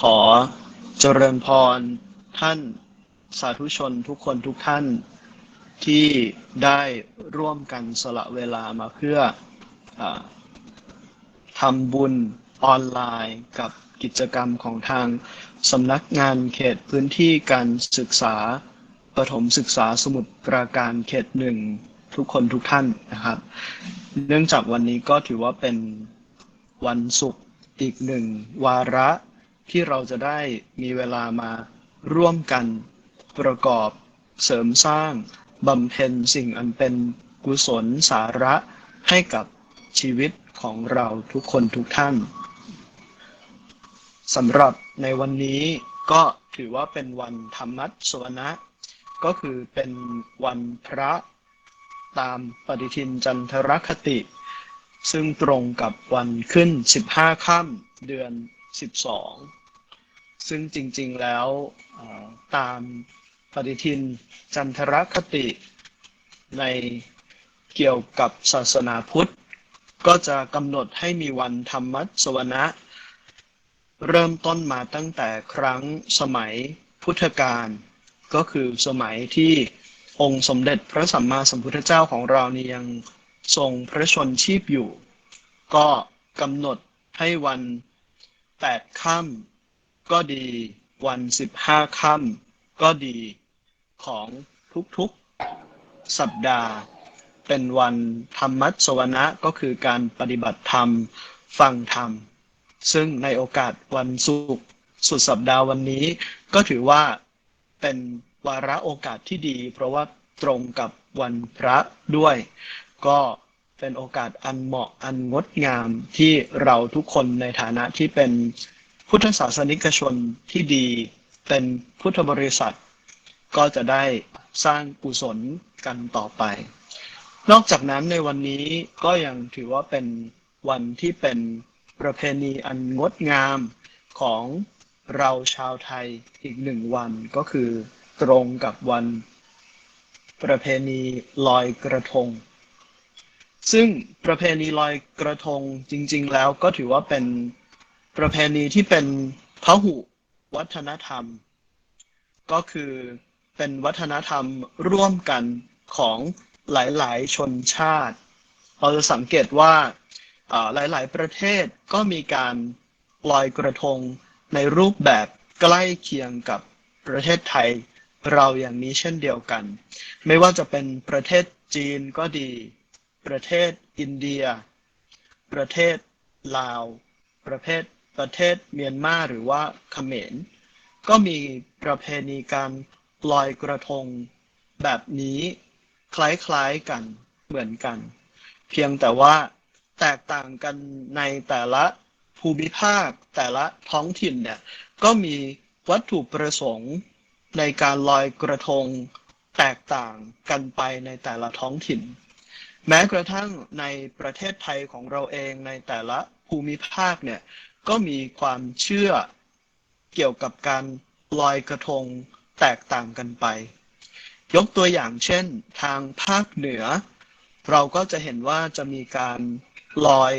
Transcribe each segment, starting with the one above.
ขอเจริญพรท่านสาธุชนทุกคนทุกท่านที่ได้ร่วมกันสละเวลามาเพื่อออทำบุญออนไลน์กับกิจกรรมของทางสำนักงานเขตพื้นที่การศึกษาประถมศึกษาสมุทรปราการเขตหนึ่งทุกคนทุกท่านนะครับ เนื่องจากวันนี้ก็ถือว่าเป็นวันศุกร์ อีกหนึ่งวาระที่เราจะได้มีเวลามาร่วมกันประกอบเสริมสร้างบำเพ็ญสิ่งอันเป็นกุศลสาระให้กับชีวิตของเราทุกคนทุกท่านสำหรับในวันนี้ก็ถือว่าเป็นวันธรรมัสวนะ ก็คือเป็นวันพระตามปฏิทินจันทรคติ ซึ่งตรงกับวันขึ้น 15 ค่ำเดือน 12 ซึ่งจริงๆแล้วตามปฏิทินจันทรคติในเกี่ยวกับศาสนาพุทธ ก็จะกำหนดให้มีวันธรรมัสวนะ เริ่มต้นมาตั้งแต่ครั้งสมัยพุทธกาลก็คือสมัยที่องค์สมเด็จพระสัมมาสัมพุทธเจ้าของเรานี่ยัง ทรงพระชนชีพอยู่ ก็กำหนดให้วันแปดค่ำก็ดีวันสิบห้าค่ำก็ดีของทุกๆสัปดาห์ เป็นวันธรรมัสวนะก็คือการปฏิบัติธรรมฟังธรรม ซึ่งในโอกาสวันศุกร์สุดสัปดาห์วันนี้ ก็ถือว่าเป็นวาระโอกาสที่ดี เพราะว่าตรงกับวันพระด้วย ก็เป็นโอกาสอันเหมาะอันงดงามที่เราทุกคนในฐานะที่เป็นพุทธศาสนิกชนที่ดีเป็นพุทธบริษัท ก็จะได้สร้างกุศลกันต่อไป นอกจากนั้นในวันนี้ก็ยังถือว่าเป็นวันที่เป็นประเพณีอันงดงามของเราชาวไทยอีกหนึ่งวันก็คือตรงกับวันประเพณีลอยกระทง ซึ่งประเพณีลอยกระทงจริง ๆ แล้วก็ถือว่าเป็นประเพณีที่เป็นพหุวัฒนธรรม ก็คือเป็นวัฒนธรรมร่วมกันของหลายๆ ชนชาติ เราจะสังเกตว่าอ่าหลาย ๆ ประเทศก็มีการลอยกระทงในรูปแบบใกล้เคียงกับประเทศไทยเราอย่างนี้เช่นเดียวกัน ไม่ว่าจะเป็นประเทศจีนก็ดี ประเทศอินเดีย ประเทศลาว ประเทศประเทศเมียนมาหรือว่าเขมร ก็มีประเพณีการลอยกระทงแบบนี้คล้ายๆกันเหมือนกัน เพียงแต่ว่าแตกต่างกันในแต่ละภูมิภาคแต่ละท้องถิ่นเนี่ยก็มีวัตถุประสงค์ในการลอยกระทงแตกต่างกันไปในแต่ละท้องถิ่น แม้กระทั่งในประเทศไทยของเราเองในแต่ละภูมิภาคเนี่ยก็มีความเชื่อเกี่ยวกับการลอยกระทงแตกต่างกันไป ยกตัวอย่างเช่น ทางภาคเหนือ เราก็จะเห็นว่าจะมีการลอย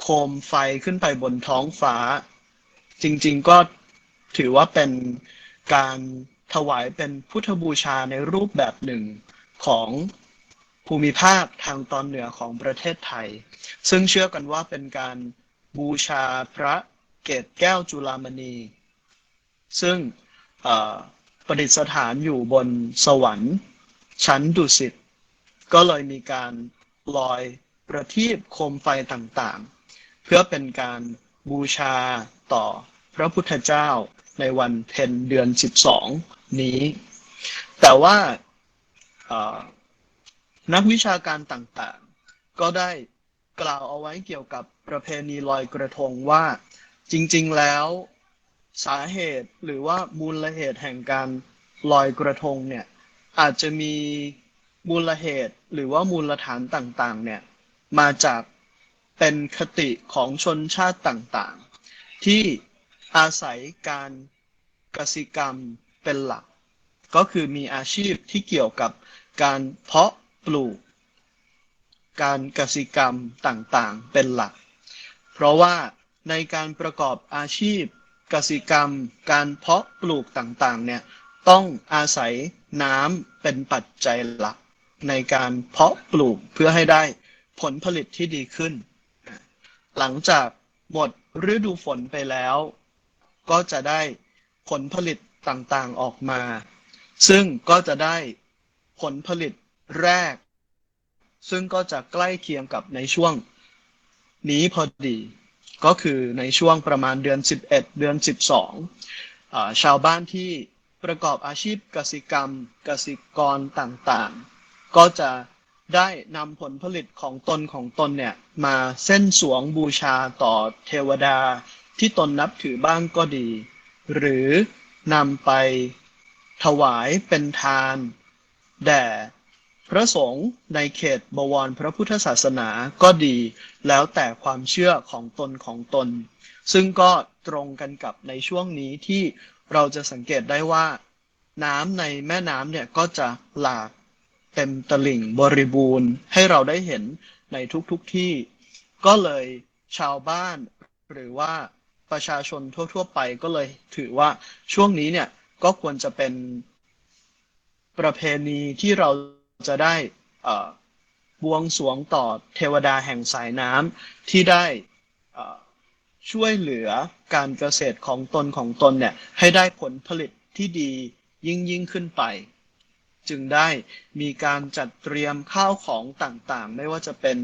โคมไฟขึ้นไปบนท้องฟ้า จริงๆก็ถือว่าเป็นการถวายเป็นพุทธบูชาในรูปแบบหนึ่งของ ภูมิภาคทางตอนเหนือของประเทศไทย ซึ่งเชื่อกันว่าเป็นการบูชาพระเกศแก้วจุลามณี ซึ่งประดิษฐานอยู่บนสวรรค์ ชั้นดุสิต ก็เลยมีการลอยประทีปโคมไฟต่างๆ เพื่อเป็นการบูชาต่อพระพุทธเจ้าในวันเพ็ญเดือน 12 นี้ แต่ว่า นักวิชาการต่างๆ ก็ได้กล่าวเอาไว้เกี่ยวกับประเพณีลอยกระทงว่า จริงๆแล้วสาเหตุหรือว่ามูลเหตุแห่งการลอยกระทงเนี่ยอาจจะมีมูลเหตุหรือว่ามูลฐานต่างๆเนี่ยมาจากเป็นคติของชนชาติต่างๆ ที่อาศัยการกสิกรรมเป็นหลัก ก็คือมีอาชีพที่เกี่ยวกับการเพาะ ปลูก การกสิกรรมต่างๆ เป็นหลัก เพราะว่าในการประกอบอาชีพ กสิกรรม การเพาะปลูกต่างๆ เนี่ยต้องอาศัยน้ำเป็นปัจจัยหลัก ในการเพาะปลูกเพื่อให้ได้ผลผลิตที่ดีขึ้น หลังจากหมดฤดูฝนไปแล้ว ก็จะได้ผลผลิตต่างๆออกมา ซึ่งก็จะได้ผลผลิต แรก ซึ่งก็จะใกล้เคียงกับในช่วงนี้พอดี ก็คือในช่วงประมาณเดือน 11 เดือน 12อชาวบ้านที่ประกอบอาชีพกสิกรรม กสิกรต่างๆ ก็จะได้นำผลผลิตของตนของตนเนี่ย มาเส้นสวงบูชาต่อเทวดาที่ตนนับถือบ้างก็ดี หรือนำไปถวายเป็นทาน แด่ พระสงฆ์ในเขตบวรพระพุทธศาสนาก็ดี แล้วแต่ความเชื่อของตนของตน ซึ่งก็ตรงกันกับในช่วงนี้ที่เราจะสังเกตได้ว่า น้ำในแม่น้ำเนี่ยก็จะหลากเต็มตลิ่งบริบูรณ์ให้เราได้เห็นในทุกๆทที่ ก็เลยชาวบ้าน หรือว่าประชาชนทั่ว ๆ ไปก็เลยถือว่าช่วงนี้เนี่ยก็ควรจะเป็นประเพณีที่เรา จะได้บวงสวงต่อเทวดาแห่งสายน้ำที่ได้ช่วยเหลือการเกษตรของตนของตนเนี่ยให้ได้ผลผลิตที่ดียิ่งยิ่งขึ้นไป จึงได้มีการจัดเตรียมข้าวของต่างๆ ไม่ว่าจะเป็น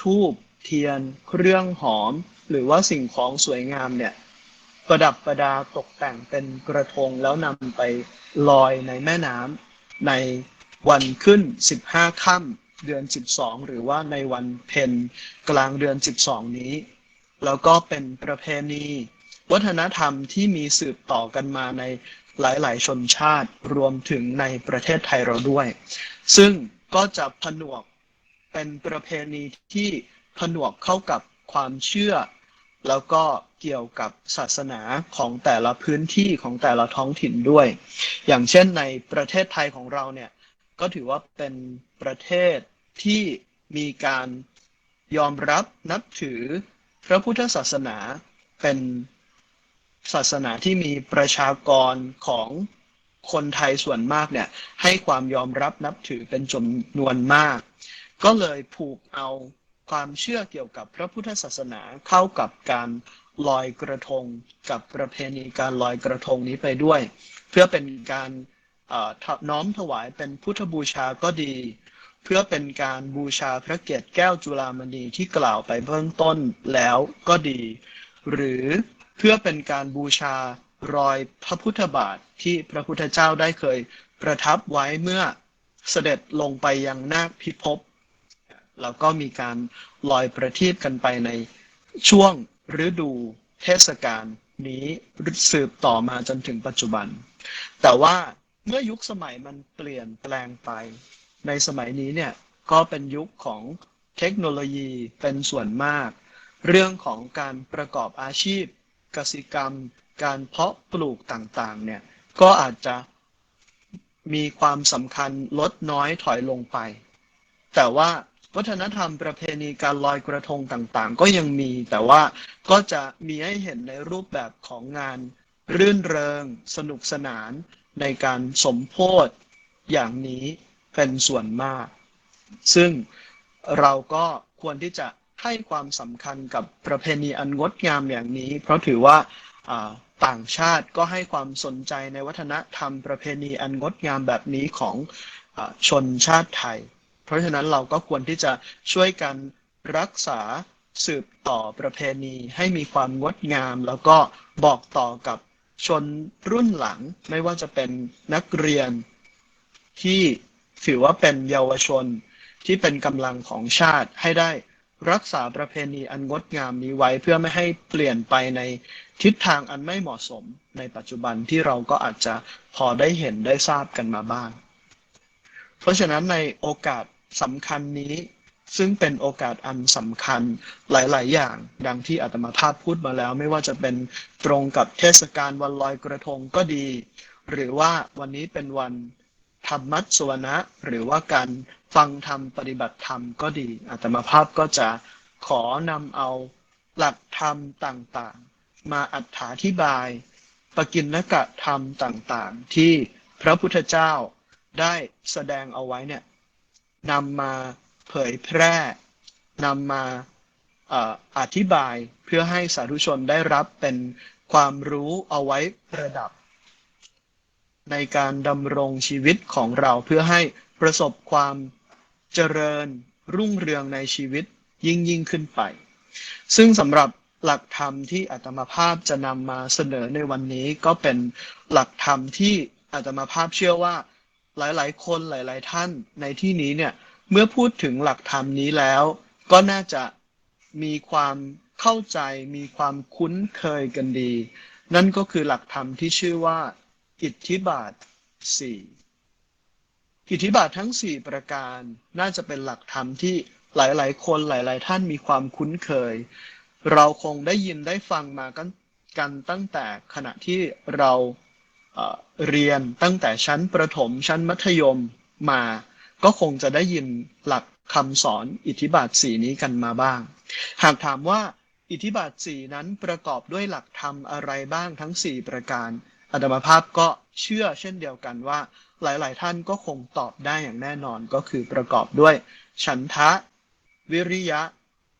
ทูบเทียน เครื่องหอม หรือว่าสิ่งของสวยงามเนี่ยประดับประดาตกแต่งเป็นกระทงแล้วนำไปลอยในแม่น้ำใน วันขึ้น 15ค่ำเดือน 12 หรือว่าในวันเพ็ญกลางเดือน 12 นี้ แล้วก็เป็นประเพณี วัฒนธรรมที่มีสืบต่อกันมาในหลาย ๆ ชนชาติรวมถึงในประเทศไทยเราด้วย ซึ่งก็จะผนวกเป็นประเพณีที่ผนวกเข้ากับความเชื่อ แล้วก็เกี่ยวกับศาสนาของแต่ละพื้นที่ของแต่ละท้องถิ่นด้วย อย่างเช่นในประเทศไทยของเราเนี่ย ก็ถือว่าเป็นประเทศที่มีการยอมรับนับถือพระพุทธศาสนาเป็นศาสนาที่มีประชากรของคนไทยส่วนมากเนี่ยให้ความยอมรับนับถือเป็นจำนวนมาก ก็เลยผูกเอาความเชื่อเกี่ยวกับพระพุทธศาสนาเข้ากับการลอยกระทงกับประเพณีการลอยกระทงนี้ไปด้วย เพื่อเป็นการ น้อมถวายเป็นพุทธบูชาก็ดี เพื่อเป็นการบูชาพระเกศแก้วจุฬามณีที่กล่าวไปเบื้องต้นแล้วก็ดี หรือเพื่อเป็นการบูชารอยพระพุทธบาทที่พระพุทธเจ้าได้เคยประทับไว้เมื่อเสด็จลงไปยังนาคพิภพแล้วก็มีการลอยประทีปกันไปในช่วงฤดูเทศกาลนี้สืบต่อมาจนถึงปัจจุบัน แต่ว่า เมื่อยุคสมัยมันเปลี่ยนแปลงไป ในสมัยนี้เนี่ยก็เป็นยุคของเทคโนโลยีเป็นส่วนมาก เรื่องของการประกอบอาชีพกสิกรรม การเพาะปลูกต่างๆเนี่ยก็อาจจะมีความสำคัญลดน้อยถอยลงไป แต่ว่าวัฒนธรรมประเพณีการลอยกระทงต่างๆ ก็ยังมี แต่ว่าก็จะมีให้เห็นในรูปแบบของงาน รื่นเริง สนุกสนาน ในการสมโพธอย่างนี้เป็นส่วนมาก ซึ่งเราก็ควรที่จะให้ความสำคัญกับประเพณีอันงดงามอย่างนี้ เพราะถือว่าต่างชาติก็ให้ความสนใจในวัฒนธรรมประเพณีอันงดงามแบบนี้ของอชนชาติไทย เพราะฉะนั้นเราก็ควรที่จะช่วยกันรักษาสืบต่อประเพณีให้มีความงดงาม แล้วก็บอกต่อกับ ชนรุ่นหลังไม่ว่าจะเป็นนักเรียนที่ถือว่าเป็นเยาวชนที่เป็นกำลังของชาติให้ได้รักษาประเพณีอันงดงามนี้ไว้เพื่อไม่ให้เปลี่ยนไปในทิศทางอันไม่เหมาะสมในปัจจุบันที่เราก็อาจจะพอได้เห็นได้ทราบกันมาบ้าง เพราะฉะนั้นในโอกาสสำคัญนี้ ซึ่งเป็นโอกาสอันสำคัญหลาย ๆ อย่าง ดังที่อาตมาภาพพูดมาแล้ว ไม่ว่าจะเป็นตรงกับเทศกาลวันลอยกระทงก็ดี หรือว่าวันนี้เป็นวันธรรมัสวนะ หรือว่าการฟังธรรมปฏิบัติธรรมก็ดีอาตมาภาพก็จะขอนำเอาหลักธรรมต่าง ๆ มาอธิบายปกิณกะธรรมต่าง ๆ ที่พระพุทธเจ้าได้แสดงเอาไว้เนี่ยนำมา เผยแพร่นำมาเอ่ออธิบายเพื่อให้สาธุชนได้รับเป็นความรู้เอาไว้ประดับ ในการดำรงชีวิตของเราเพื่อให้ประสบความเจริญรุ่งเรืองในชีวิตยิ่งยิ่งขึ้นไป ซึ่งสำหรับหลักธรรมที่อาตมาภาพจะนำมาเสนอในวันนี้ก็เป็นหลักธรรมที่อาตมาภาพเชื่อว่าหลาย ๆ คนหลาย ๆ ท่านในที่นี้เนี่ย เมื่อพูดถึงหลักธรรมนี้แล้ว ก็น่าจะมีความเข้าใจมีความคุ้นเคยกันดี นั่นก็คือหลักธรรมที่ชื่อว่า อิทธิบาทสี่อิทธิบาททั้งสี่ประการ น่าจะเป็นหลักธรรมที่หลายๆ คนหลาย ๆ ท่านมีความคุ้นเคย เราคงได้ยินได้ฟังมากันกันตั้งแต่ขณะที่เราเเรียนตั้งแต่ชั้นประถมชั้นมัธยมมา ก็คงจะได้ยินหลักคำสอนอิทธิบาทสี่นี้กันมาบ้าง หากถามว่าอิทธิบาทสี่นั้นประกอบด้วยหลักธรรมอะไรบ้างทั้งสี่ประการอาตมาภาพก็เชื่อเช่นเดียวกันว่า หลาย ๆ ท่านก็คงตอบได้อย่างแน่นอนก็คือประกอบด้วย ฉันทะ วิริยะ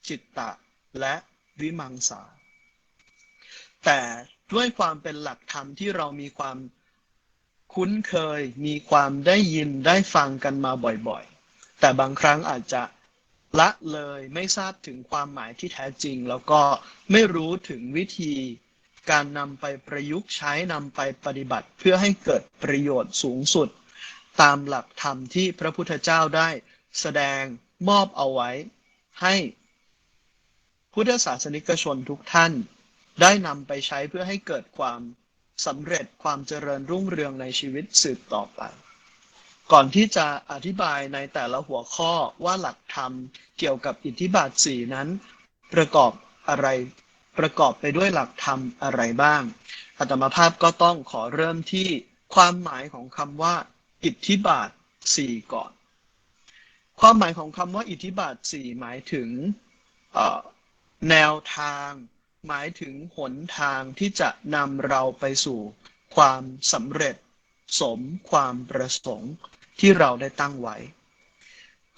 จิตตะ และวิมังสาแต่ด้วยความเป็นหลักธรรมที่เรามีความ คุ้นเคยมีความได้ยินได้ฟังกันมาบ่อยๆ แต่บางครั้งอาจจะละเลยไม่ทราบถึงความหมายที่แท้จริง แล้วก็ไม่รู้ถึงวิธีการนำไปประยุกต์ใช้นำไปปฏิบัติเพื่อให้เกิดประโยชน์สูงสุด ตามหลักธรรมที่พระพุทธเจ้าได้แสดงมอบเอาไว้ ให้พุทธศาสนิกชนทุกท่าน ได้นำไปใช้เพื่อให้เกิดความ สำเร็จความเจริญรุ่งเรืองในชีวิตสืบต่อไป ก่อนที่จะอธิบายในแต่ละหัวข้อว่าหลักธรรมเกี่ยวกับอิทธิบาทสี่นั้น ประกอบอะไรประกอบไปด้วยหลักธรรมอะไรบ้างอาตมาภาพก็ต้องขอเริ่มที่ความหมายของคำว่า อิทธิบาทสี่ก่อน ความหมายของคำว่าอิทธิบาทสี่หมายถึงแนวทาง หมายถึงหนทางที่จะนำเราไปสู่ความสำเร็จสมความประสงค์ที่เราได้ตั้งไว้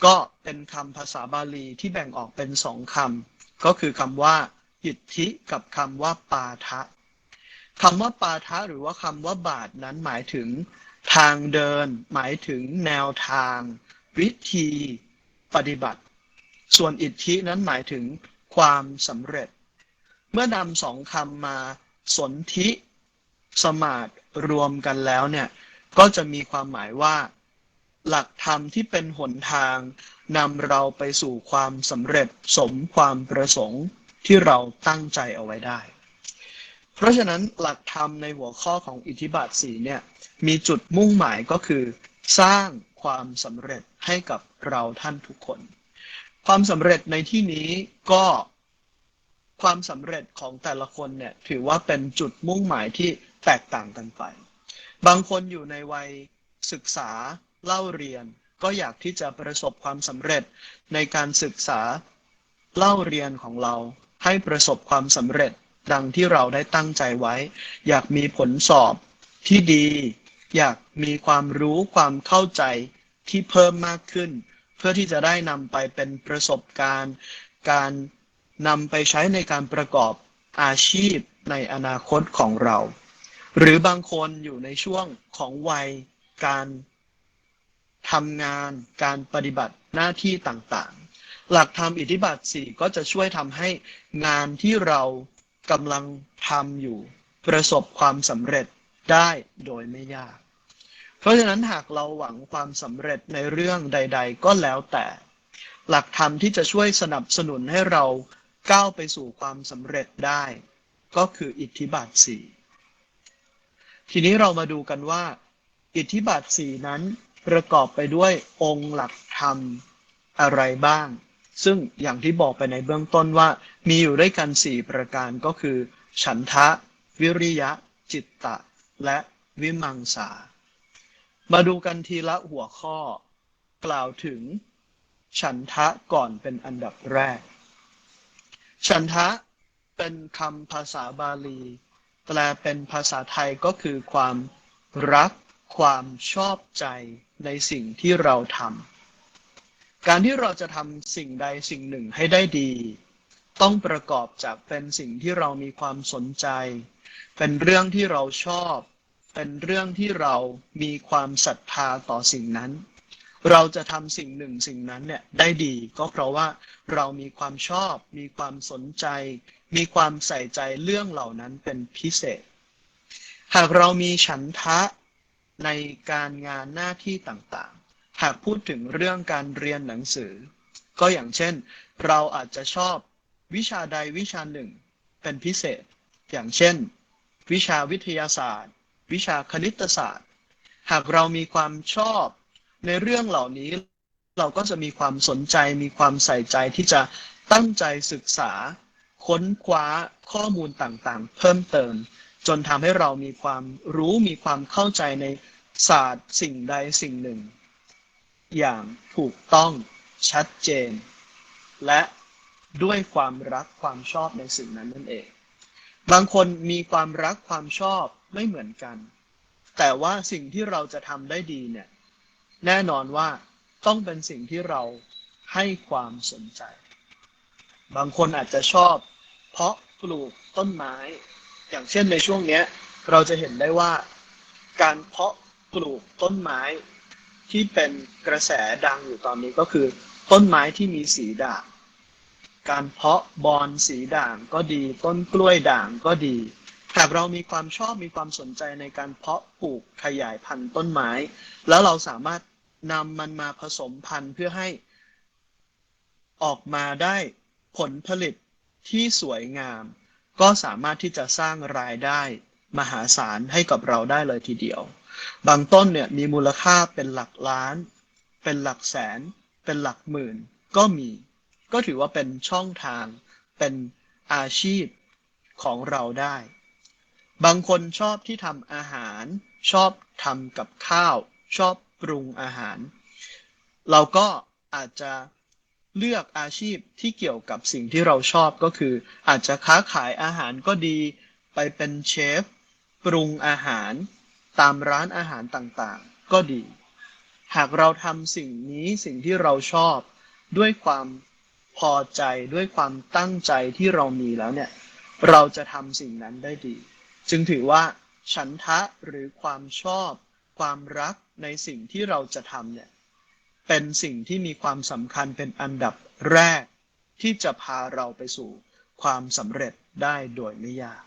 ก็เป็นคำภาษาบาลีที่แบ่งออกเป็นสองคำก็คือคำว่าอิทธิกับคำว่าปาทะคำว่าปาทะหรือว่าคำว่าบาทนั้นหมายถึงทางเดิน หมายถึงแนวทาง วิธีปฏิบัติ ส่วนอิทธินั้นหมายถึงความสำเร็จ เมื่อนำสองคำมาสนธิสมาดรวมกันแล้วเนี่ย ก็จะมีความหมายว่า หลักธรรมที่เป็นหนทางนำเราไปสู่ความสำเร็จสมความประสงค์ที่เราตั้งใจเอาไว้ได้ เพราะฉะนั้นหลักธรรมในหัวข้อของอิทธิบาทสีเนี่ย มีจุดมุ่งหมายก็คือ สร้างความสำเร็จให้กับเราท่านทุกคน ความสำเร็จในที่นี้ก็ ความสำเร็จของแต่ละคนเนี่ยถือว่าเป็นจุดมุ่งหมายที่แตกต่างกันไป บางคนอยู่ในวัยศึกษาเล่าเรียน ก็อยากที่จะประสบความสำเร็จในการศึกษาเล่าเรียนของเราให้ประสบความสำเร็จดังที่เราได้ตั้งใจไว้ อยากมีผลสอบที่ดี อยากมีความรู้ความเข้าใจที่เพิ่มมากขึ้น เพื่อที่จะได้นำไปเป็นประสบการณ์ การ นำไปใช้ในการประกอบอาชีพในอนาคตของเรา หรือบางคนอยู่ในช่วงของวัยการทำงานการปฏิบัติหน้าที่ต่างๆ หลักธรรมอิทธิบาทสี่ก็จะช่วยทำให้งานที่เรากำลังทำอยู่ ประสบความสำเร็จได้โดยไม่ยาก เพราะฉะนั้นหากเราหวังความสำเร็จในเรื่องใด ๆ ก็แล้วแต่ หลักธรรมที่จะช่วยสนับสนุนให้เรา ก้าวไปสู่ความสำเร็จได้ ก็คืออิทธิบาทสี่ทีนี้เรามาดูกันว่า อิทธิบาทสี่นั้นประกอบไปด้วยองค์หลักธรรมอะไรบ้าง ซึ่งอย่างที่บอกไปในเบื้องต้นว่า มีอยู่ด้วยกันสี่ประการก็คือ ฉันทะ วิริยะ จิตตะ และวิมังสา มาดูกันทีละหัวข้อ กล่าวถึง ฉันทะก่อนเป็นอันดับแรก ฉันทะเป็นคำภาษาบาลี แปลเป็นภาษาไทยก็คือความรัก ความชอบใจในสิ่งที่เราทำการที่เราจะทำสิ่งใดสิ่งหนึ่งให้ได้ดี ต้องประกอบจากเป็นสิ่งที่เรามีความสนใจ เป็นเรื่องที่เราชอบ เป็นเรื่องที่เรามีความศรัทธาต่อสิ่งนั้น เราจะทำสิ่งหนึ่งสิ่งนั้นเนี่ยได้ดีก็เพราะว่าเรามีความชอบ มีความสนใจ มีความใส่ใจเรื่องเหล่านั้นเป็นพิเศษ หากเรามีฉันทะในการงานหน้าที่ต่างๆ หากพูดถึงเรื่องการเรียนหนังสือ ก็อย่างเช่น เราอาจจะชอบวิชาใดวิชาหนึ่งเป็นพิเศษ อย่างเช่น วิชาวิทยาศาสตร์ วิชาคณิตศาสตร์ หากเรามีความชอบ ในเรื่องเหล่านี้เราก็จะมีความสนใจมีความใส่ใจที่จะตั้งใจศึกษา ค้นคว้าข้อมูลต่างๆ เพิ่มเติม จนทำให้เรามีความรู้มีความเข้าใจในศาสตร์สิ่งใดสิ่งหนึ่ง อย่างถูกต้องชัดเจน และด้วยความรักความชอบในสิ่งนั้นนั่นเอง บางคนมีความรักความชอบไม่เหมือนกัน แต่ว่าสิ่งที่เราจะทำได้ดีเนี่ย แน่นอนว่าต้องเป็นสิ่งที่เราให้ความสนใจ บางคนอาจจะชอบ เพาะปลูกต้นไม้ อย่างเช่นในช่วงเนี้ยเราจะเห็นได้ว่า การเพาะปลูกต้นไม้ที่เป็นกระแสดังอยู่ตอนนี้ก็คือ ต้นไม้ที่มีสีด่าง การเพาะบอนสีด่างก็ดี ต้นกล้วยด่างก็ดีหากเรามีความชอบมีความสนใจในการเพาะปลูกขยายพันธุ์ต้นไม้ แล้วเราสามารถ นำมันมาผสมพันธุ์เพื่อให้ออกมาได้ผลผลิตที่สวยงาม ก็สามารถที่จะสร้างรายได้มหาศาลให้กับเราได้เลยทีเดียว บางต้นเนี่ยมีมูลค่าเป็นหลักล้าน เป็นหลักแสน เป็นหลักหมื่น ก็มี ก็ถือว่าเป็นช่องทาง เป็นอาชีพของเราได้ บางคนชอบที่ทำอาหาร ชอบทำกับข้าว ชอบ ปรุงอาหาร เราก็อาจจะเลือกอาชีพที่เกี่ยวกับสิ่งที่เราชอบก็คือ อาจจะค้าขายอาหารก็ดี ไปเป็นเชฟ ปรุงอาหาร ตามร้านอาหารต่างๆ ก็ดี หากเราทำสิ่งนี้สิ่งที่เราชอบ ด้วยความพอใจด้วยความตั้งใจที่เรามีแล้วเนี่ย เราจะทำสิ่งนั้นได้ดี จึงถือว่า ฉันทะหรือความชอบ ความรัก ในสิ่งที่เราจะทำเนี่ยเป็นสิ่งที่มีความสำคัญเป็นอันดับแรกที่จะพาเราไปสู่ความสำเร็จได้โดยไม่ยาก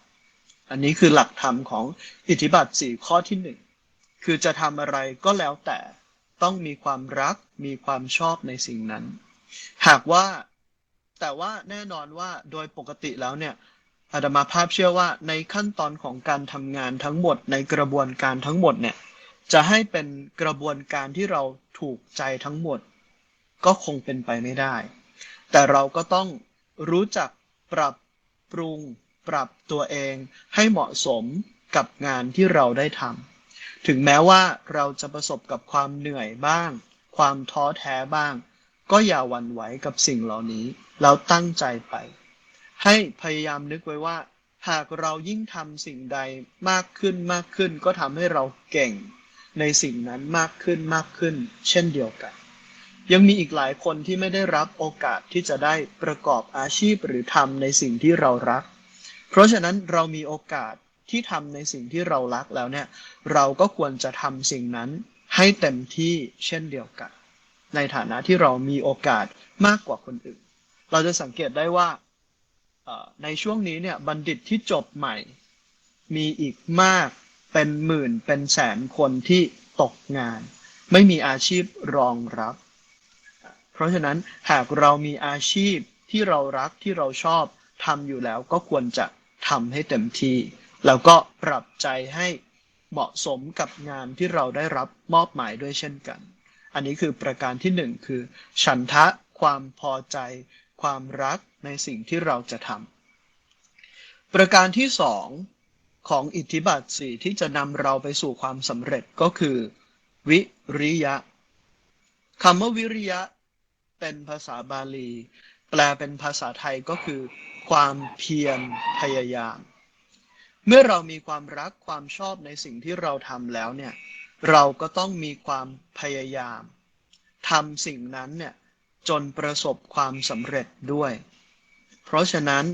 อันนี้คือหลักธรรมของอิทธิบาทสี่ข้อที่หนึ่งคือจะทำอะไรก็แล้วแต่ต้องมีความรักมีความชอบในสิ่งนั้น หากว่าแต่ว่าแน่นอนว่าโดยปกติแล้วเนี่ยอาตมาภาพเชื่อว่าในขั้นตอนของการทำงานทั้งหมดในกระบวนการทั้งหมดเนี่ย จะให้เป็นกระบวนการที่เราถูกใจทั้งหมด ก็คงเป็นไปไม่ได้ แต่เราก็ต้องรู้จักปรับปรุง ปรับตัวเองให้เหมาะสมกับงานที่เราได้ทำถึงแม้ว่าเราจะประสบกับความเหนื่อยบ้าง ความท้อแท้บ้าง ก็อย่าหวั่นไหวกับสิ่งเหล่านี้แล้วตั้งใจไป ให้พยายามนึกไว้ว่า หากเรายิ่งทำสิ่งใดมากขึ้นมากขึ้นก็ทำให้เราเก่ง ในสิ่งนั้นมากขึ้นมากขึ้น เช่นเดียวกัน ยังมีอีกหลายคนที่ไม่ได้รับโอกาสที่จะได้ประกอบอาชีพหรือทำในสิ่งที่เรารัก เพราะฉะนั้นเรามีโอกาสที่ทำในสิ่งที่เรารักแล้วเนี่ยเราก็ควรจะทำสิ่งนั้นให้เต็มที่เช่นเดียวกัน ในฐานะที่เรามีโอกาสมากกว่าคนอื่น เราจะสังเกตได้ว่าในช่วงนี้เนี่ยบัณฑิตที่จบใหม่ มีอีกมาก เป็นหมื่นเป็นแสนคนที่ตกงาน ไม่มีอาชีพรองรับ เพราะฉะนั้นหากเรามีอาชีพที่เรารักที่เราชอบทำอยู่แล้วก็ควรจะทำให้เต็มที่ แล้วก็ปรับใจให้เหมาะสมกับงานที่เราได้รับมอบหมายด้วยเช่นกัน อันนี้คือประการที่หนึ่งคือ ฉันทะความพอใจ ความรักในสิ่งที่เราจะทำประการที่สอง ของอิทธิบาทสี่ที่จะนำเราไปสู่ความสำเร็จก็คือ วิริยะคำว่าวิริยะ เป็นภาษาบาลี แปลเป็นภาษาไทยก็คือ ความเพียรพยายาม เมื่อเรามีความรักความชอบในสิ่งที่เราทำแล้วเนี่ย เราก็ต้องมีความพยายามทำสิ่งนั้นเนี่ยจนประสบความสำเร็จด้วย เพราะฉะนั้น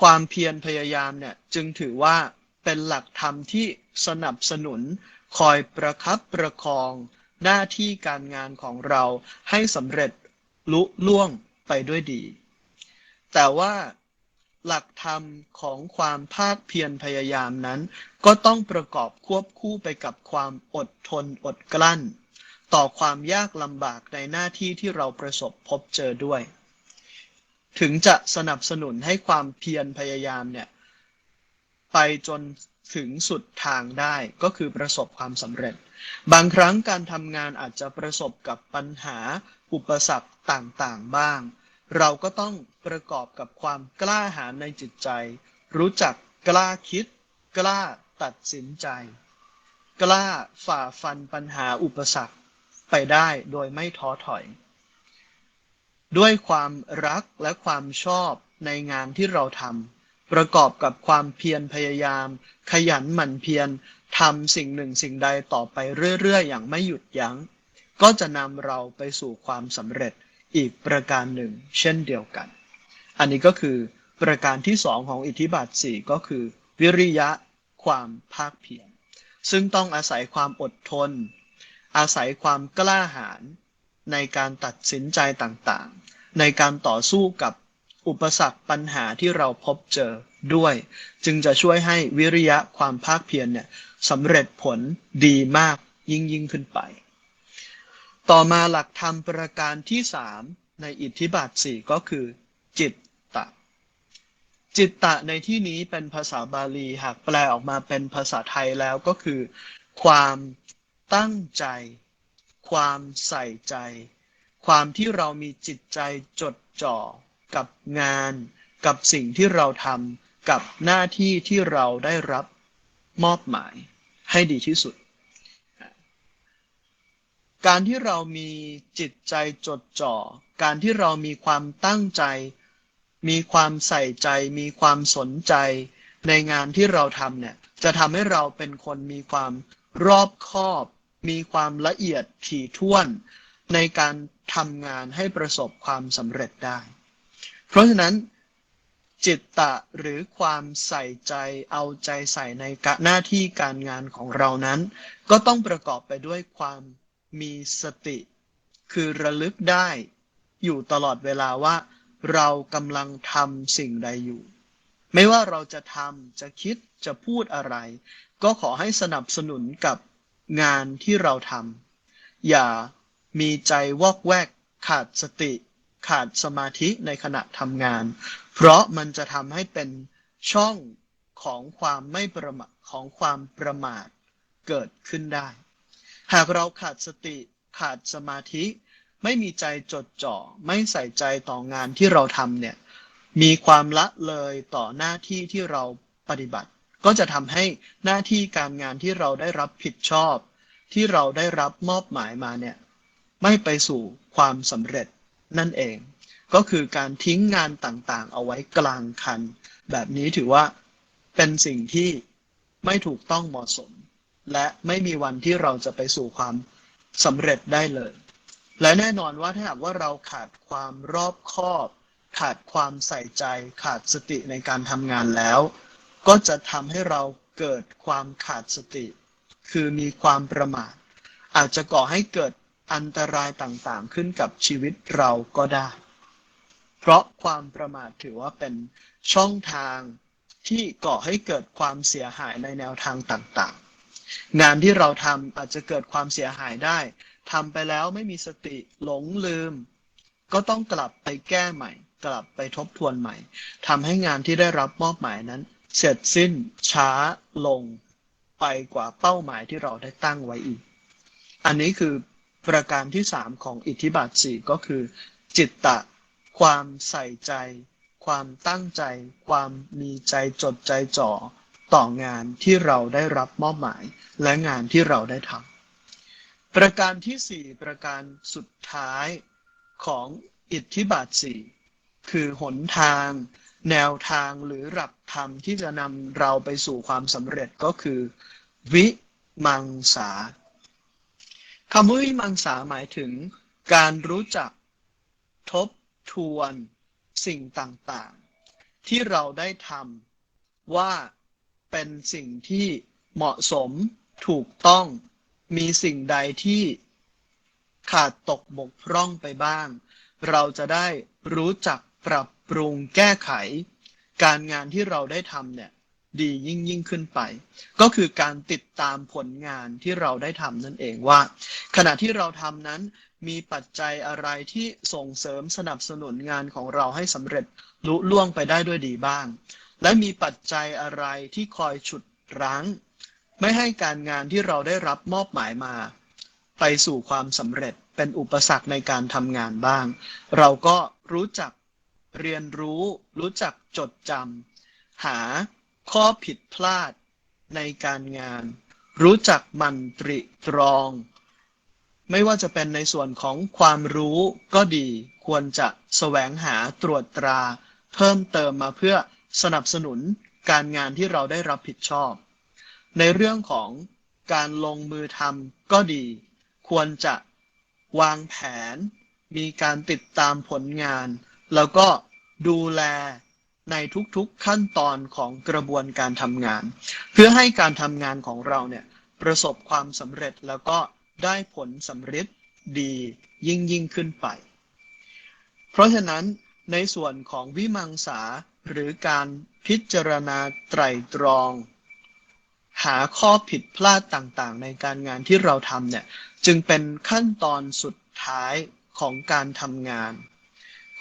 ความเพียรพยายามเนี่ยจึงถือว่าเป็นหลักธรรมที่สนับสนุน คอยประคับประคอง หน้าที่การงานของเราให้สำเร็จลุล่วงไปด้วยดี แต่ว่าหลักธรรมของความภาคเพียรพยายามนั้น ก็ต้องประกอบควบคู่ไปกับความอดทนอดกลั้น ต่อความยากลำบากในหน้าที่ที่เราประสบพบเจอด้วย ถึงจะสนับสนุนให้ความเพียรพยายามเนี่ยไปจนถึงสุดทางได้ก็คือประสบความสำเร็จ บางครั้งการทำงานอาจจะประสบกับปัญหาอุปสรรคต่างๆบ้าง เราก็ต้องประกอบกับความกล้าหาญในจิตใจ รู้จักกล้าคิด กล้าตัดสินใจ กล้าฝ่าฟันปัญหาอุปสรรคไปได้โดยไม่ท้อถอย ด้วยความรักและความชอบในงานที่เราทำประกอบกับความเพียรพยายาม ขยันหมั่นเพียรทำสิ่งหนึ่งสิ่งใดต่อไปเรื่อยๆ อย่างไม่หยุดยัง้ง ก็จะนำเราไปสู่ความสำเร็จอีกประการหนึ่ง เช่นเดียวกัน อันนี้ก็คือประการที่สองของอิทธิบาทสี่ก็คือ วิริยะความภาคเพียรซึ่งต้องอาศัยความอดทน อาศัยความกล้าหาญ ในการตัดสินใจต่างๆ ในการต่อสู้กับอุปสรรคปัญหาที่เราพบเจอด้วย จึงจะช่วยให้วิริยะความภาคเพียรเนี่ยสำเร็จผลดีมากยิ่งยิ่งขึ้นไป ต่อมาหลักธรรมประการที่สามในอิทธิบาทสี่ก็คือ จิตตะ จิตตะในที่นี้เป็นภาษาบาลีหากแปลออกมาเป็นภาษาไทยแล้วก็คือ ความตั้งใจ ความใส่ใจ ความที่เรามีจิตใจจดจ่อ กับงาน กับสิ่งที่เราทำกับหน้าที่ที่เราได้รับมอบหมายให้ดีที่สุด การที่เรามีจิตใจจดจ่อ การที่เรามีความตั้งใจ มีความใส่ใจ มีความสนใจ ในงานที่เราทำเนี่ย จะทำให้เราเป็นคนมีความรอบคอบ มีความละเอียดถี่ถ้วนในการทำงานให้ประสบความสำเร็จได้ เพราะฉะนั้น จิตตะหรือความใส่ใจเอาใจใส่ในหน้าที่การงานของเรานั้น ก็ต้องประกอบไปด้วยความมีสติ คือระลึกได้อยู่ตลอดเวลาว่า เรากำลังทำสิ่งใดอยู่ ไม่ว่าเราจะทำจะคิดจะพูดอะไร ก็ขอให้สนับสนุนกับ งานที่เราทำอย่ามีใจวอกแวก ขาดสติ ขาดสมาธิในขณะทำงาน เพราะมันจะทำให้เป็นช่องของความไม่ประมาทของความประมาทเกิดขึ้นได้ หากเราขาดสติ ขาดสมาธิ ไม่มีใจจดจ่อ ไม่ใส่ใจต่องานที่เราทำเนี่ย มีความละเลยต่อหน้าที่ที่เราปฏิบัติ ก็จะทำให้หน้าที่การงานที่เราได้รับผิดชอบ ที่เราได้รับมอบหมายมาเนี่ยไม่ไปสู่ความสำเร็จนั่นเอง ก็คือการทิ้งงานต่างๆ เอาไว้กลางคัน แบบนี้ถือว่าเป็นสิ่งที่ไม่ถูกต้องเหมาะสม และไม่มีวันที่เราจะไปสู่ความสำเร็จได้เลย และแน่นอนว่าถ้าหากว่าเราขาดความรอบคอบ ขาดความใส่ใจ ขาดสติในการทำงานแล้ว ก็จะทำให้เราเกิดความขาดสติ คือมีความประมาท อาจจะก่อให้เกิดอันตรายต่างๆ ขึ้นกับชีวิตเราก็ได้ เพราะความประมาทถือว่าเป็นช่องทางที่ก่อให้เกิดความเสียหายในแนวทางต่างๆ งานที่เราทำอาจจะเกิดความเสียหายได้ทำไปแล้วไม่มีสติหลงลืม ก็ต้องกลับไปแก้ใหม่ กลับไปทบทวนใหม่ทำให้งานที่ได้รับมอบหมายนั้น เสร็จสิ้นช้าลงไปกว่าเป้าหมายที่เราได้ตั้งไว้อีก อันนี้คือประการที่สามของอิทธิบาทสี่ก็คือ จิตตะ ความใส่ใจ ความตั้งใจ ความมีใจจดใจจ่อ ต่องานที่เราได้รับมอบหมาย และงานที่เราได้ทำประการที่สี่ประการสุดท้ายของอิทธิบาทสี่คือหนทาง แนวทางหรือหลักธรรมที่จะนำเราไปสู่ความสำเร็จก็คือ วิมังสาคำว่าวิมังสาหมายถึง การรู้จักทบทวนสิ่งต่างๆ ที่เราได้ทำว่าเป็นสิ่งที่เหมาะสมถูกต้องมีสิ่งใดที่ขาดตกบกพร่องไปบ้าง เราจะได้รู้จักปรับ ปรุงแก้ไข การงานที่เราได้ทำเนี่ยดียิ่งยิ่งขึ้นไป ก็คือการติดตามผลงานที่เราได้ทำนั่นเองว่า ขณะที่เราทำนั้นมีปัจจัยอะไรที่ส่งเสริมสนับสนุนงานของเราให้สำเร็จลุล่วงไปได้ด้วยดีบ้าง และมีปัจจัยอะไรที่คอยฉุดรั้ง ไม่ให้การงานที่เราได้รับมอบหมายมา ไปสู่ความสำเร็จเป็นอุปสรรคในการทำงานบ้าง เราก็รู้จัก เรียนรู้ รู้จักจดจำหาข้อผิดพลาดในการงาน รู้จักมันตริตรอง ไม่ว่าจะเป็นในส่วนของความรู้ก็ดี ควรจะแสวงหาตรวจตรา เพิ่มเติมมาเพื่อสนับสนุนการงานที่เราได้รับผิดชอบ ในเรื่องของการลงมือทำก็ดี ควรจะวางแผน มีการติดตามผลงาน แล้วก็ดูแลในทุกๆขั้นตอนของกระบวนการทำงาน เพื่อให้การทำงานของเราเนี่ยประสบความสำเร็จแล้วก็ได้ผลสำเร็จดียิ่งยิ่งขึ้นไป เพราะฉะนั้นในส่วนของวิมังสาหรือการพิจารณาไตรตรอง หาข้อผิดพลาดต่างๆ ในการงานที่เราทำเนี่ยจึงเป็นขั้นตอนสุดท้ายของการทำงาน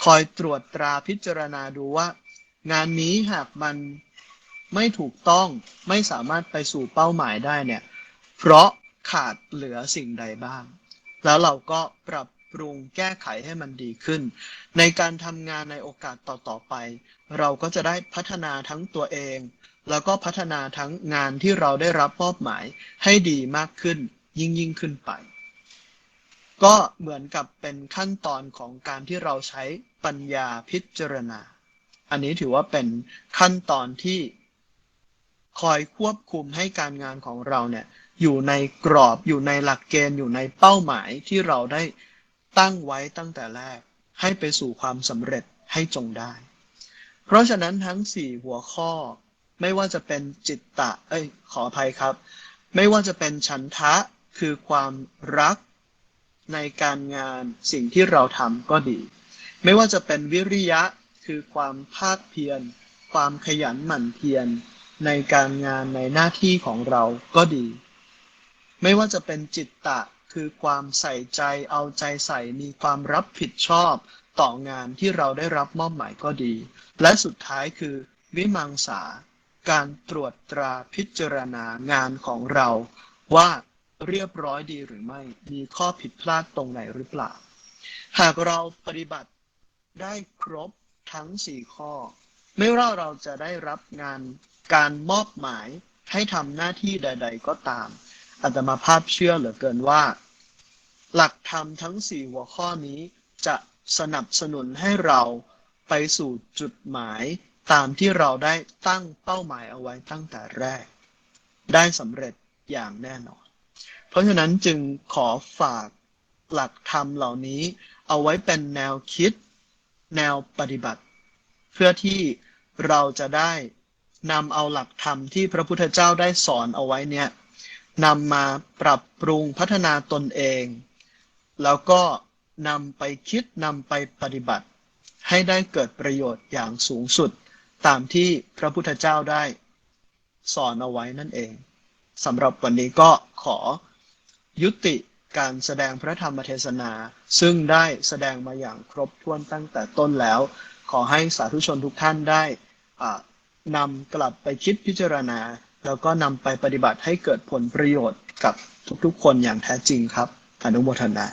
คอยตรวจตราพิจารณาดูว่า งานนี้หากมันไม่ถูกต้องไม่สามารถไปสู่เป้าหมายได้เนี่ย เพราะขาดเหลือสิ่งใดบ้าง แล้วเราก็ปรับปรุงแก้ไขให้มันดีขึ้น ในการทำงานในโอกาสต่อๆไป เราก็จะได้พัฒนาทั้งตัวเอง แล้วก็พัฒนาทั้งงานที่เราได้รับมอบหมายให้ดีมากขึ้นยิ่งยิ่งขึ้นไป ก็เหมือนกับเป็นขั้นตอนของการที่เราใช้ ปัญญาพิจารณา อันนี้ถือว่าเป็นขั้นตอนที่คอยควบคุมให้การงานของเราเนี่ยอยู่ในกรอบอยู่ในหลักเกณฑ์อยู่ในเป้าหมายที่เราได้ตั้งไว้ตั้งแต่แรก ให้ไปสู่ความสำเร็จให้จงได้ เพราะฉะนั้นทั้งสี่หัวข้อ ไม่ว่าจะเป็นจิตตะ เอ้ยขออภัยครับ ไม่ว่าจะเป็นฉันทะคือความรักในการงานสิ่งที่เราทำก็ดี ไม่ว่าจะเป็นวิริยะคือความภาคเพียร ความขยันหมั่นเพียร ในการงานในหน้าที่ของเราก็ดี ไม่ว่าจะเป็นจิตตะคือความใส่ใจเอาใจใส่มีความรับผิดชอบต่องานที่เราได้รับมอบหมายก็ดี และสุดท้ายคือวิมังสา การตรวจตราพิจารณางานของเรา ว่าเรียบร้อยดีหรือไม่ มีข้อผิดพลาดตรงไหนหรือเปล่า หากเราปฏิบัติ ได้ครบทั้งสี่ข้อ ไม่ว่าเราจะได้รับงานการมอบหมายให้ทำหน้าที่ใด ๆ ก็ตามอาตมาภาพเชื่อเหลือเกินว่า หลักธรรมทั้งสี่หัวข้อนี้จะสนับสนุนให้เราไปสู่จุดหมายตามที่เราได้ตั้งเป้าหมายเอาไว้ตั้งแต่แรก ได้สำเร็จอย่างแน่นอน เพราะฉะนั้นจึงขอฝากหลักธรรมเหล่านี้เอาไว้เป็นแนวคิด แนวปฏิบัติ เพื่อที่เราจะได้นำเอาหลักธรรมที่พระพุทธเจ้าได้สอนเอาไว้เนี่ยนำมาปรับปรุงพัฒนาตนเอง แล้วก็นำไปคิดนำไปปฏิบัติ ให้ได้เกิดประโยชน์อย่างสูงสุด ตามที่พระพุทธเจ้าได้สอนเอาไว้นั่นเองสำหรับวันนี้ก็ขอยุติ การแสดงพระธรรมเทศนา ซึ่งได้แสดงมาอย่างครบถ้วนตั้งแต่ต้นแล้ว ขอให้สาธุชนทุกท่านได้นำกลับไปคิดพิจารณา แล้วก็นำไปปฏิบัติให้เกิดผลประโยชน์กับทุกๆ คนอย่างแท้จริงครับอนุโมทนา